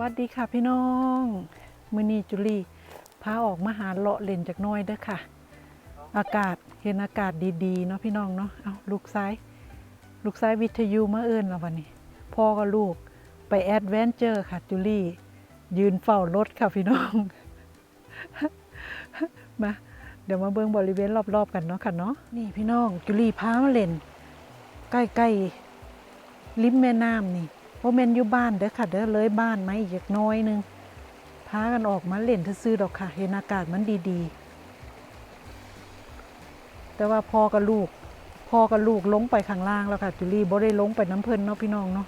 วัสดีค่ะพี่น้องมือนีจุลีพาออกมาหาเลาะเล่นจากน้อยเด้อค่ะ อากาศเห็นอากาศดีๆเนาะพี่น้องเนาะเอาลูกซ้าย ลูกซ้ายวิทยุมาเอิญแล้ววันนี้พ่อกับลูกไปแอดเวนเจอร์ค่ะจุลียืนเฝ้ารถค่ะพี่น้อง มาเดี๋ยวมาเบิ่งบริเวณรอบๆกันเนาะค่ะเนาะนี่พี่น้องจุลีพามาเล่น ใกล้ๆริมแม่น้ำนี่ โมเมนอยู่บ้านเด้อค่ะ เด้อเลยบ้านไหมอีกน้อยนึงพากันออกมาเล่นซื่อดอกค่ะ เห็นอากาศมันดีๆ แต่ว่าพ่อกับลูกพ่อกับลูกลงไปข้างล่างแล้วค่ะจุลี่บ่ได้ลงไปน้ำเพิ่นเนาะพี่น้องเนาะ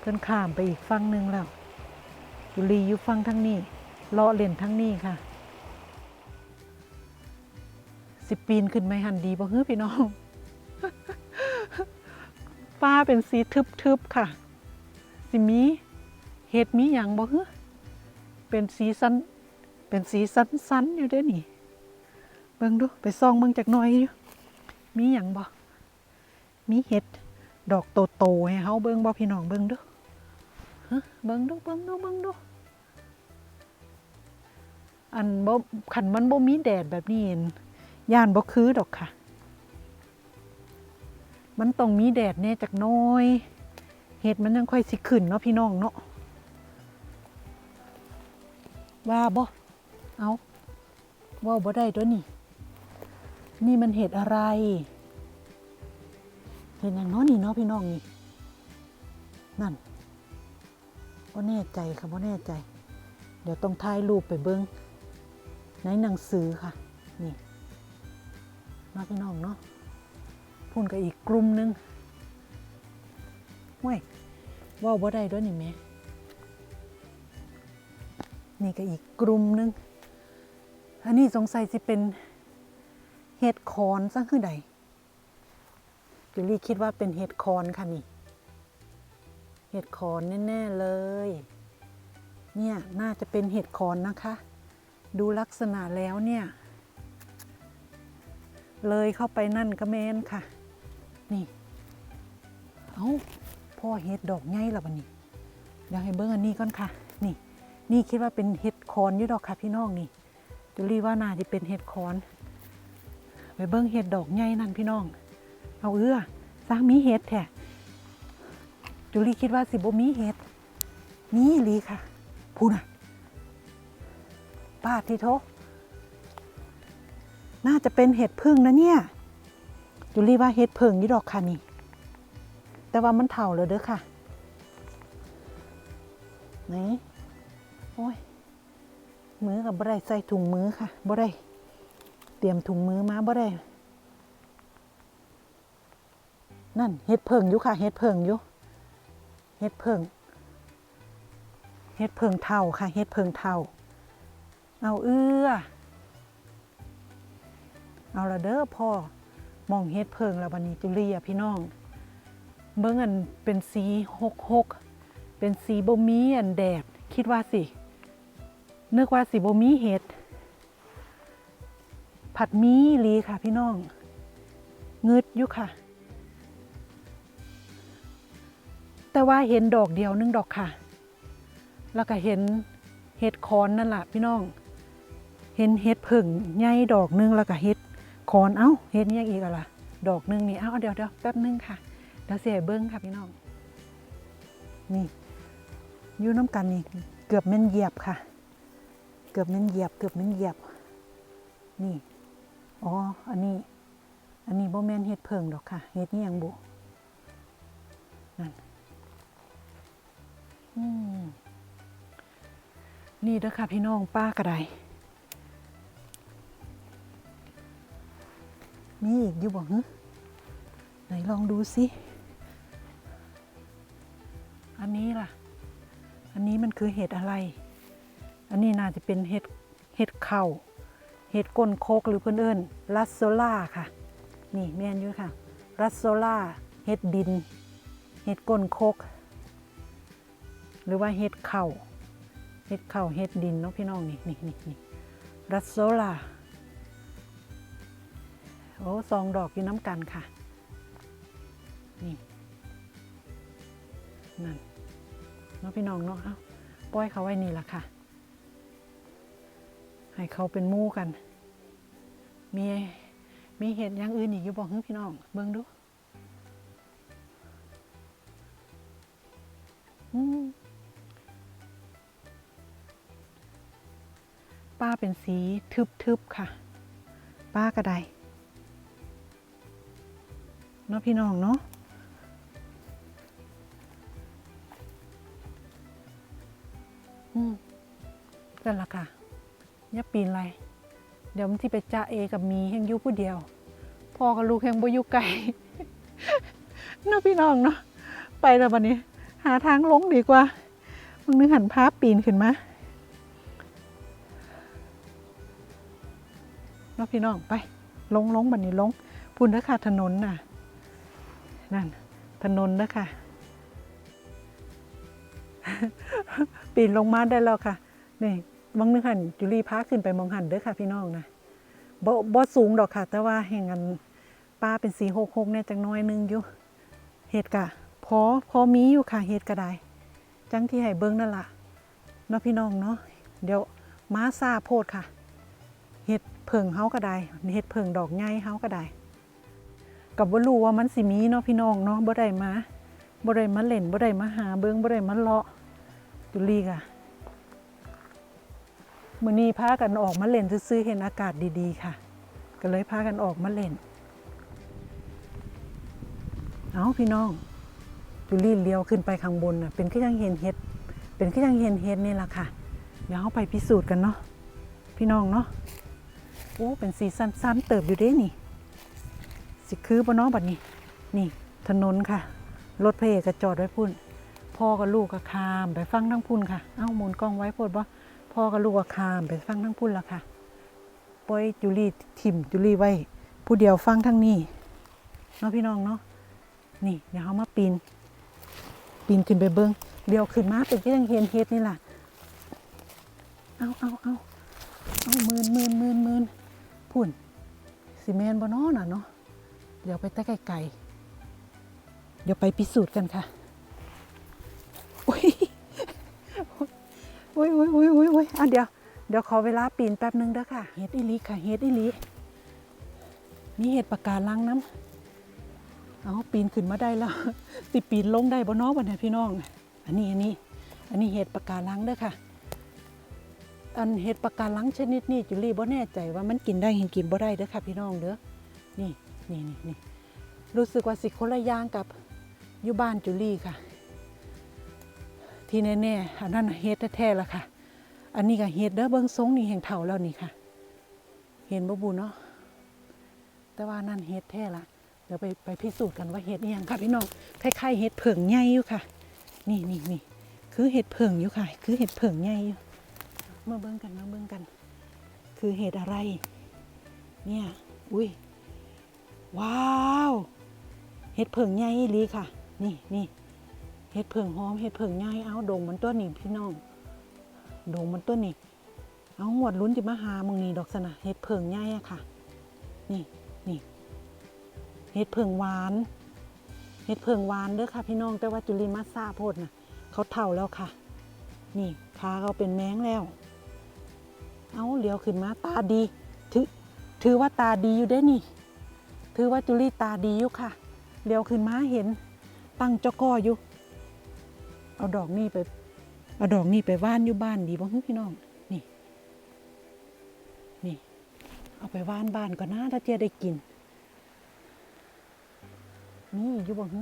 เพิ่นข้ามไปอีกฝั่งนึงแล้วจุลี่อยู่ฝั่งทั้งนี้เลาะเล่นทั้งนี้ค่ะสิปีนขึ้นไม่หันดีบ่เฮ้อพี่น้องฟ้าเป็นสีทึบๆค่ะ สิมีเห็ดมีอย่างบ่เฮ้เป็นสีสัน เป็นสีสันๆอยู่เด้นี่ เบิ่งดูไปส่องเบิ่งจากหน่อยอยู่มีอย่างบ่มีเห็ดดอกโตๆให้เฮาเบิ่งบ่พี่น้องเบิ่งดูฮะเบิ่งดูเบิ่งดูเบิ่งดูอันบ่คันมันบ่มีแดดแบบนี้เห็นย่านบ่คือดอกค่ะ มันต้องมีแดดแน่จักน้อย เห็ดมันยังค่อยสิขึ้นเนาะพี่น้องเนาะว่าบ่เอาว่าบ่ได้ตัวนี่นี่มันเห็ดอะไร เห็ดอย่างเน้อนี่เนาะพี่น้องนี่นั่นบ่แน่ใจค่ะบ่แน่ใจ เดี๋ยวต้องถ่ายรูปไปเบิ้งในหนังสือค่ะ นี่เนาะพี่น้องเนาะพูนกับอีกกลุ่มหนึง ห้วยว่าบ่ได้ด้วยนี่แม่นี่ก็อีกกลุ่มหนึง อันนี้สงสัยสิเป็นเห็ดคอนซะคือใดจูลี่คิดว่าเป็นเห็ดคอนค่ะนี่ เห็ดคอนแน่ๆเลย เนี่ยน่าจะเป็นเห็ดคอนนะคะ ดูลักษณะแล้วเนี่ย เลยเข้าไปนั่นก็แมนค่ะ นี่ เอ้า พ่อเห็ดดอกไงล่ะวันนี้เดี๋ยวให้เบิ้งอันนี้ก่อนค่ะ นี่ นี่คิดว่าเป็นเห็ดคอนอยู่ดอกค่ะพี่น้องนี่จุลีว่าน่าจะเป็นเห็ดคอน ไปเบิ้งเห็ดดอกใหญ่นั่นพี่น้อง เอาเอื้อสร้างมีเห็ดแท้จุลีคิดว่าสิบ่มีเห็ดนี่หลีค่ะพูน่ะป้าทีโทน่าจะเป็นเห็ดพึ่งนะเนี่ยจุลีว่าเห็ดพึ่งนี่ดอกค่ะนี่ แต่ว่ามันเถ่าเลยเด้อค่ะไหนโอ้ยมือกับบ่ได้ใส่ถุงมือค่ะบ่ได้เตรียมถุงมือมาบ่ได้นั่นเฮ็ดเพิงอยู่ค่ะเฮ็ดเพิงอยู่เฮ็ดเพิงเฮ็ดเพิงเท่าค่ะเฮ็ดเพิงเท่า เอาเอื้อ เอาละเด้อพ่อมองเฮ็ดเพิงแล้วบันนี้จุลีอะพี่น้อง เบิ่งอันเป็นสีหกหกเป็นสีบ่มีอันแดดคิดว่าสินึกว่าสิบมีเห็ด ผัดมีอีหลีค่ะพี่น้องงึดอยู่ค่ะ แต่ว่าเห็นดอกเดียวนึงดอกค่ะ แล้วก็เห็นเห็ดคอนนั่นแหละพี่น้อง เห็นเห็ดผึ่งใหญ่ดอกนึงแล้วก็เห็ดคอนเอ้าเห็ดนี้ยังอีกอะล่ะดอกนึงนี่เอ้าเดี๋ยวเดี๋ยวแป๊บนึงค่ะ เดี๋ยวเสียเบิ้งค่ะพี่น้อง นี่ยู่น้ำกันนี่เกือบแม่นเหยียบค่ะ เกือบแมันเหยียบ เกือบแมันเหยียบ นี่อ๋ออันนี้ อันนี้บ่แม่นเฮ็ดเพิงดอกค่ะเฮ็ดนี่ยังบุนั่นอืมนี่เด้อค่ะพี่น้องป้ากระไดมีอีกอยู่บ่ฮึไหนลองดูสิ อันนี้ล่ะ อันนี้มันคือเห็ดอะไร อันนี้น่าจะเป็นเห็ดเห็ดเข่า เห็ดก้นโคกหรือเพื่อนเอิ้นรัสโซล่าค่ะ นี่แม่นอยู่ค่ะ รัสโซล่า เห็ดดิน เห็ดก้นโคก หรือว่าเห็ดเข่า เห็ดเข่าเห็ดดินเนาะพี่น้องนี่นี่นี่นี่รัสโซล่า โอ้ซองดอกอยู่น้ำกันค่ะ นี่นั่น นาะพี่น้องเนาะเอ้าปล่อยเขาไว้นี่ละค่ะ ให้เขาเป็นมู่กัน มีมีเห็ดอย่างอื่นอีกอยู่บอกให้พี่น้อง เบิ่งดูป้าเป็นสีทึบๆค่ะ ป้ากระไดเนาะพี่น้องเนาะ อืมนั่นละค่ะอย่าปีนไร เดี๋ยวมันที่ไปจ้าเอกับมีแห่งยุผู้เดียว พ่อกับลูกแห่งบ่อยู่ไกลเนาะพี่น้องเนาะไปแล้ววันนี้ หาทางลงดีกว่ามึงนึกหันภาพปีนขึ้นมาเนาะพี่น้องไป ลงลงบันนี้ลงพุ่นเด้อค่ะถนนน่ะ นั่น ถนนเด้อค่ะ ปีนลงมาได้แล้วค่ะ นี่มองนึกหันจุลีพาขึ้นไปมองหันเด้อค่ะพี่น้องนะบ่บ่สูงดอกค่ะ แต่ว่าแห่งอันป้าเป็นสีหกหกเนี่ยจังน้อยนึงอยู่เห็ดกะพอพอมีอยู่ค่ะเห็ดกระไดจังที่ให้เบิ้งนั่นล่ะเนาะพี่น้องเนาะเดี๋ยวม้าซาโพดค่ะ เห็ดเผิงเฮาก็ได้เห็ดเผิงดอกใหญ่เฮาก็ได้กับบ่รู้ว่ามันสิมีเนาะพี่น้องเนาะบ่ได้มาบ่ได้มาเล่นบ่ได้มาหาเบิ่งบ่ได้มาเลาะ จุลีกะมื้อนี้พากันออกมาเล่นซื้อเห็นอากาศดีๆค่ะ ก็เลยพากันออกมาเล่น เอาพี่น้องจุลีเลี้ยวขึ้นไปข้างบนน่ะเป็นก็ยังเห็นเห็ด เป็นก็ยังเห็นเห็ดนี่แหละค่ะ เดี๋ยวเราไปพิสูจน์กันเนาะพี่น้องเนาะโอ้เป็นสีสั้นๆเติบอยู่เด้นี่ สิคือบ่เนาะบัดนี้ นี่ถนนค่ะ รถพระเอกก็จอดไว้พุ่น พ่อกับลูกก็ข้ามไปฟังทั้งพุ่นค่ะ เอ้าหมุนกล้องไว้โพดบ่พ่อกับลูกก็ข้ามไปฟังทั้งพุ่นละค่ะปอยจุลีถิ่มจุลีไว้ ผู้เดียวฟังทั้งนี้เนาะพี่น้องเนาะนี่เดี๋ยวเขามาปีน ปีนขึ้นไปเบิ้งเดี๋ยวขึ้นมาเป็นก็ยังเห็นเฮ็ดนี่แหละเอาเอาเอาเอามืนมืนมืนมืนพุ่นซีเมนต์บนอน่ะเนาะเดี๋ยวไปใต้ไกลๆเดี๋ยวไปพิสูจน์กันค่ะ อุ้ยอุ้ยอุ้ยอุ้ยอุ้ยอะเดี๋ยวเดี๋ยวขอเวลาปีนแป๊บนึงเด้อค่ะเฮ็ดอีลีค่ะเฮ็ดอีลีมีเห็ดปากกาลังน้ำเอาปีนขึ้นมาได้แล้วสิปีนลงได้บ่น้อบ่เนี่ยพี่น้อง อันนี้อันนี้ อันนี้เห็ดปากกาลังเด้อค่ะ อันเห็ดปากกาลังชนิดนี้จุลี่บ่แน่ใจว่ามันกินได้เห็นกินบ่ได้เด้อค่ะ พี่น้องเด้อนี่นี่นี่นี่รู้สึกว่าสิคนละย่างกับอยู่บ้านจุลี่ค่ะ ที่แน่ๆอันนั้นเฮ็ดแท้ๆละค่ะ อันนี้ก็เฮ็ดเด้อเบิ่งทรงนี่แห่งเฒ่าแล้วนี่ค่ะ เห็นบ่บุเนาะแต่ว่านั่นเฮ็ดแท้ละเดี๋ยวไปไปพิสูจน์กันว่าเฮ็ดอหยังค่ะพี่น้องคล้ายๆเฮ็ดเผิงใหญ่อยู่ค่ะ นี่นี่นี่คือเห็ดเผิงอยู่ค่ะ คือเห็ดเผิงใหญ่อยู่มาเบิ่งกันมาเบิ่งกัน คือเห็ดอะไร เนี่ยอุ้ยว้าวเห็ดเผิงใหญ่อีลีค่ะ นี่นี่ เห็ดเผิงหอมเห็ดเผิงใหญ่เอาดงมันตัวนี้พี่น้องดงมันตัวนี้ เอาหวดลุ้นจิมาหามึงนี่ดอกสนะเห็ดเผิงใหญ่อะค่ะ นี่นี่เห็ดเผิงหวานเห็ดเผิงหวานเด้อค่ะ พี่น้องแต่ว่าจุลินมาซาโพดนะเขาเท่าแล้วค่ะ นี่ขาเขาเป็นแมงแล้ว เอาเลี้ยวขึ้นมาตาดีถือถือว่าตาดีอยู่ได้นี่ ถือว่าจุลีตาดีอยู่ค่ะเลี้ยวขึ้นมาเห็น ตั้งจอกออยู่ เอาดอกนี่ไป เอาดอกนี่ไปว่านอยู่บ้านดีบ้างพี่น้อง นี่ นี่ เอาไปว่านบ้านก็น่าถ้าเจ๊ได้กิน นี่อยู่บ่ฮึ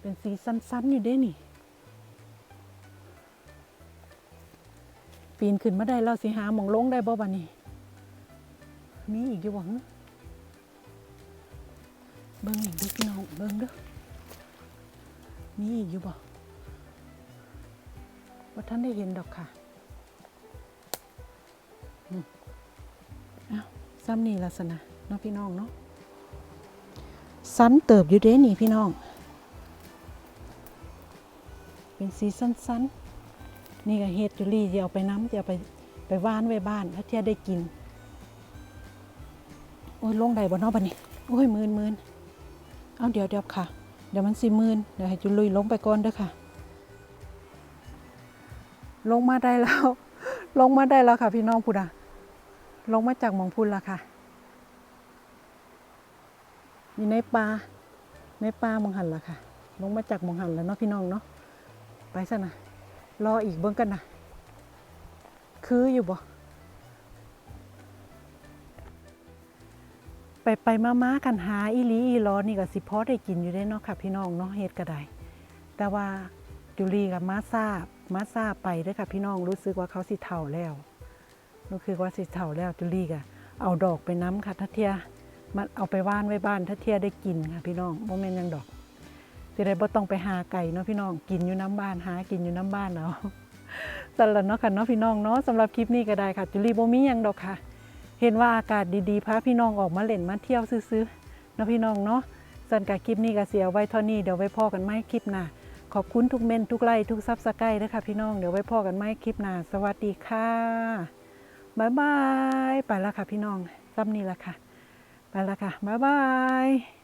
เป็นสีสั้นๆอยู่เด้นี่ ปีนขึ้นมาได้แล้วสิหาหมองลงได้บ่บัดนี้มีอีกอยู่บ่ฮึเบิ่งอีกเด้อพี่น้องเบิ่งเด้อมีอีกอยู่บ่ ว่าท่านได้เห็นดอกค่ะอ้าวซ้ำนี่ลักษณะเนาะพี่น้องเนาะสันเติบอยู่เด้นี่พี่น้อง เป็นสีสั้นๆ นี่ก็เฮ็ดจุลี่จะเอาไปน้ำจะเอาไปไปว่านไว้บ้านถ้าเที่ยได้กิน โอ้ยลงได้บ่เนอบัดนี้ โอ้ยมืนมืนเอาเดี๋ยวเดี๋ยวค่ะ เดี๋ยวมันสิมืนเดี๋ยวให้จุลุยลงไปก่อนเด้อค่ะ ลงมาได้แล้ว ลงมาได้แล้วค่ะพี่น้องพุดอะลงมาจากมองพุนแล้วค่ะ อยู่ในป่าในป่ามองหันละค่ะ ลงมาจากมองหันแล้วเนาะพี่น้องเนาะไปซะนะรออีกเบิ่งกันนะคืออยู่บ่ไปไปมามากันหาอีลีอีหลอนี่ก็สิพอได้กินอยู่ได้เนาะค่ะ พี่น้องเนาะเฮ็ดก็ได้แต่ว่า จุลีกับมาซาบมาซาไปด้อค่ะพี่น้องรู้สึกว่าเขาสิเฒ่าแล้วรู้สึกว่าสิเฒ่าแล้วจุลีก็เอาดอกไปน้ำค่ะถ้าเทียมันเอาไปว่านไว้บ้านถ้าเทียได้กินค่ะพี่น้องบ่แม่นยังดอกสิได้บ่ต้องไปหาไก่เนาะพี่น้องกินอยู่น้ำบ้านหากินอยู่น้ำบ้านเอาสั่นละเนาะค่ะเนาะพี่น้องเนาะสำหรับคลิปนี้ก็ได้ค่ะ จุลีบ่มียังดอกค่ะ เห็นว่าอากาศดีๆพาพี่น้องออกมาเล่นมาเที่ยวซื้อๆเนาะพี่น้องเนาะสั่นกับคลิปนี้ก็เสียไว้เท่านี้เดี๋ยวไว้พอกันไหมคลิปหน้า ขอบคุณทุกเมนทุกไลค์ทุกซับสไครต์นะคะพี่น้องเดี๋ยวไว้พอกันไหมคลิปหน้าสวัสดีค่ะบ๊ายบายไปแล้วค่ะพี่น้องซ้ำนี่ละค่ะ ไปแล้วค่ะบ๊ายบาย